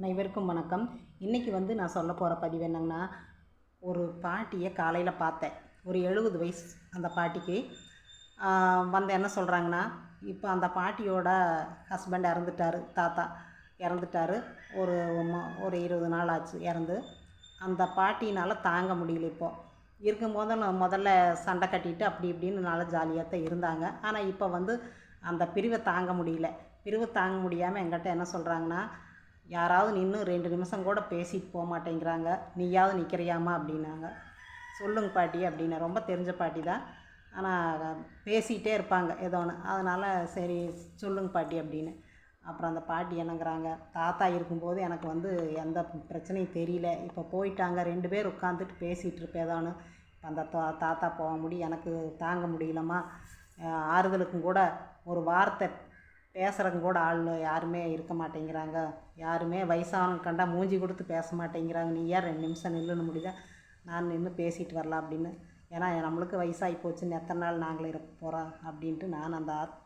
அனைவருக்கும் வணக்கம். இன்றைக்கி வந்து நான் சொல்ல போகிற பதிவு என்னங்கன்னா ஒரு பாட்டியை காலையில் பார்த்தேன். ஒரு எழுபது வயசு அந்த பாட்டிக்கு. வந்து என்ன சொல்கிறாங்கன்னா இப்போ அந்த பாட்டியோட ஹஸ்பண்ட் இறந்துட்டார் தாத்தா இறந்துட்டாரு. ஒரு ஒரு இருபது நாள் ஆச்சு இறந்து. அந்த பாட்டினால் தாங்க முடியல இப்போது இருக்கும்போது நான் முதல்ல சண்டை கட்டிட்டு அப்படி இப்படின்னு நல்லா ஜாலியாக தான் இருந்தாங்க. ஆனால் இப்போ வந்து அந்த பிரிவை தாங்க முடியல. பிரிவு தாங்க முடியாமல் எங்கிட்ட என்ன சொல்கிறாங்கன்னா யாராவது நின்று ரெண்டு நிமிஷம் கூட பேசிட்டு போக மாட்டேங்கிறாங்க. நீயாவது நிற்கிறியாமா அப்படின்னாங்க. சொல்லுங்க பாட்டி அப்படின்னு. ரொம்ப தெரிஞ்ச பாட்டி தான். ஆனால் பேசிகிட்டே இருப்பாங்க ஏதோ ஒன்று அதனால் சரி சொல்லுங்க பாட்டி அப்படின்னு. அப்புறம் அந்த பாட்டி என்னங்கிறாங்க தாத்தா இருக்கும்போது எனக்கு வந்து எந்த பிரச்சனையும் தெரியல. இப்போ போயிட்டாங்க. ரெண்டு பேர் உட்காந்துட்டு பேசிகிட்டு இருப்பேன் ஏதோன்னு ஒன்று அந்த தா தாத்தா போக முடியும் எனக்கு தாங்க முடியலம்மா. ஆறுதலுக்கும் கூட ஒரு வார்த்தை பேசுகிறவங்க கூட ஆள் யாருமே இருக்க மாட்டேங்கிறாங்க. யாருமே வயசானவங்க கண்டா மூஞ்சி கொடுத்து பேச மாட்டேங்கிறாங்க. நீ ஏன் ரெண்டு நிமிஷம் நில்லுன்னு முடியுதா? நான் நின்று பேசிட்டு வரலாம் அப்படின்னு. ஏன்னா நம்மளுக்கு வயசாகி போச்சுன்னு எத்தனை நாள் நாங்களே இருக்க போகிறோம் அப்படின்ட்டு நான் அந்த ஆத்-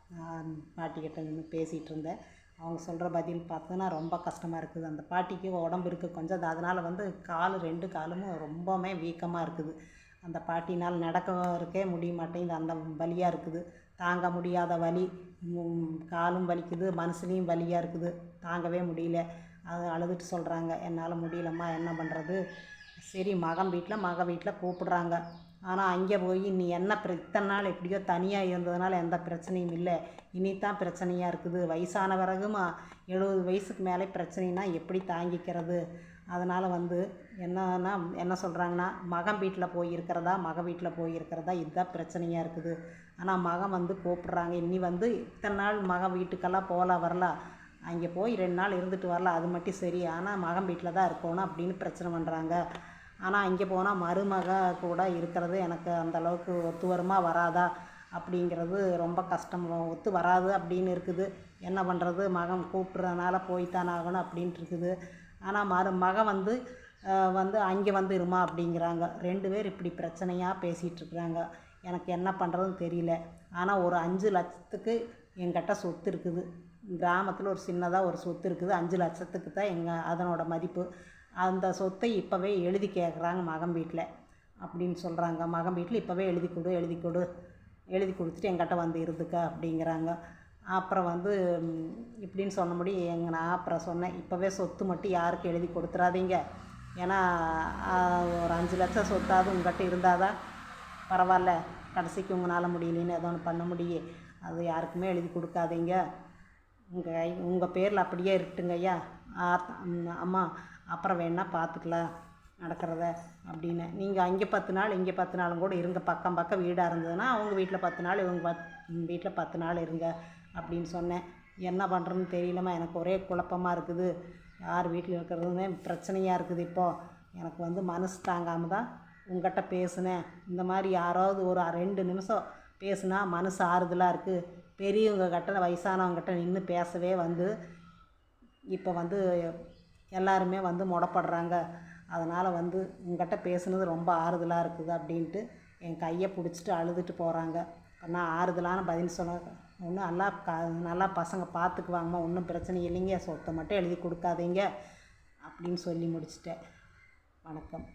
பாட்டிக்கிட்ட நின்று பேசிகிட்டு இருந்தேன். அவங்க சொல்கிற பதில் பார்த்தோன்னா ரொம்ப கஷ்டமாக இருக்குது. அந்த பாட்டிக்கு உடம்பு இருக்குது கொஞ்சம். அதனால் வந்து கால் ரெண்டு காலும் ரொம்பவுமே வீக்கமாக இருக்குது. அந்த பாட்டினால் நடக்கறக்கே முடிய மாட்டேங்குது அந்த வலியாக இருக்குது. தாங்க முடியாத வலி. காலும் வலிக்குது மனசுலேயும் வலியாக இருக்குது. தாங்கவே முடியல. அது அழுதுட்டு சொல்கிறாங்க என்னால் முடியலம்மா என்ன பண்ணுறது சரி மகன் வீட்டில் மக வீட்டில் கூப்பிடுறாங்க. ஆனால் அங்கே போய் நீ என்ன பிர இத்தனை நாள் எப்படியோ தனியாக இருந்ததுனால எந்த பிரச்சனையும் இல்லை. இனித்தான் பிரச்சனையாக இருக்குது. வயசான பிறகுமா எழுபது வயசுக்கு மேலே பிரச்சனைனா எப்படி தாங்கிக்கிறது? அதனால் வந்து என்னன்னா என்ன சொல்கிறாங்கன்னா மகன் வீட்டில் போயிருக்கிறதா மக வீட்டில் போயிருக்கிறதா இதுதான் பிரச்சனையாக இருக்குது. ஆனால் மகன் வந்து கூப்பிட்றாங்க. இனி வந்து இத்தனை நாள் மகன் வீட்டுக்கெல்லாம் போகலாம் வரலாம் அங்கே போய் ரெண்டு நாள் இருந்துட்டு வரலாம் அது மட்டும் சரி. ஆனால் மகன் வீட்டில் தான் இருக்கணும் அப்படின்னு பிரச்சனை பண்ணுறாங்க ஆனால் அங்கே போனால் மருமக கூட இருக்கிறது எனக்கு அந்தளவுக்கு ஒத்து வருமா வராதா? அப்படிங்கிறது ரொம்ப கஷ்டம். ஒத்து வராது அப்படின்னு இருக்குது. என்ன பண்ணுறது மகன் கூப்பிட்றதுனால போய்த்தான் ஆகணும் அப்படின்ட்டு இருக்குது. ஆனால் மரு மகன் வந்து வந்து அங்கே வந்து இருமா அப்படிங்கிறாங்க. ரெண்டு பேர் இப்படி பிரச்சனையாக பேசிகிட்ருக்குறாங்க எனக்கு என்ன பண்ணுறதுன்னு தெரியல. ஆனால் ஒரு அஞ்சு லட்சத்துக்கு எங்கிட்ட சொத்து இருக்குது. கிராமத்தில் ஒரு சின்னதாக ஒரு சொத்து இருக்குது. அஞ்சு லட்சத்துக்கு தான் எங்கள் அதனோட மதிப்பு. அந்த சொத்தை இப்போவே எழுதி கேட்குறாங்க மகன் வீட்டில் அப்படின்னு சொல்கிறாங்க மகன் வீட்டில் இப்போவே எழுதி கொடு எழுதி கொடு எழுதி கொடுத்துட்டு எங்கிட்ட வந்து இருந்துக்க அப்படிங்கிறாங்க. அப்புறம் வந்து இப்படின்னு சொன்ன முடி எங்க நான் அப்புறம் சொன்னேன். இப்போவே சொத்து மட்டும் யாருக்கும் எழுதி கொடுத்துறாதீங்க. ஏன்னா ஒரு அஞ்சு லட்சம் சொத்தாவது உங்கள்கிட்ட இருந்தாதான் பரவாயில்ல. கடைசிக்கு உங்களால் முடியலன்னு ஏதோ ஒன்று பண்ண முடியும் அது யாருக்குமே எழுதி கொடுக்காதீங்க. உங்கள் கை உங்கள் பேரில் அப்படியே இருக்கட்டுங்கய்யா. ஆ- அம்மா அப்புறம் வேணால் பார்த்துக்கலாம் நடக்கிறத அப்படின்னு. நீங்கள் அங்கே பத்து நாள் இங்கே பத்து நாளும் கூட இருங்க. பக்கம் பக்கம் வீடாக இருந்ததுன்னா அவங்க வீட்டில் பத்து நாள் இவங்க பத் வீட்டில் பத்து நாள் இருங்க அப்படின்னு சொன்னேன். என்ன பண்ணுறதுன்னு தெரியலம்மா எனக்கு ஒரே குழப்பமாக இருக்குது. யார் வீட்டில் இருக்கிறதுமே பிரச்சனையாக இருக்குது இப்போது எனக்கு வந்து மனசு தாங்காமல் தான் உங்கள்கிட்ட பேசுனேன். இந்த மாதிரி யாராவது ஒரு ரெண்டு நிமிஷம் பேசுனா மனசு ஆறுதலாக இருக்குது பெரியவங்க கிட்ட வயசானவங்ககிட்ட நின்று பேசவே வந்து இப்போ வந்து எல்லாருமே வந்து முடப்படுறாங்க. அதனால் வந்து உங்கள்கிட்ட பேசுனது ரொம்ப ஆறுதலாக இருக்குது அப்படின்ட்டு என் கையை பிடிச்சிட்டு அழுதுட்டு போகிறாங்க நான் ஆறுதலான பதில் சொன்ன ஒன்றும் நல்லா க நல்லா பசங்க பார்த்துக்குவாங்கம்மா ஒன்றும் பிரச்சனை இல்லைங்க. சொத்தை மட்டும் எழுதி கொடுக்காதீங்க அப்படின்னு சொல்லி முடிச்சிட்டேன். வணக்கம்.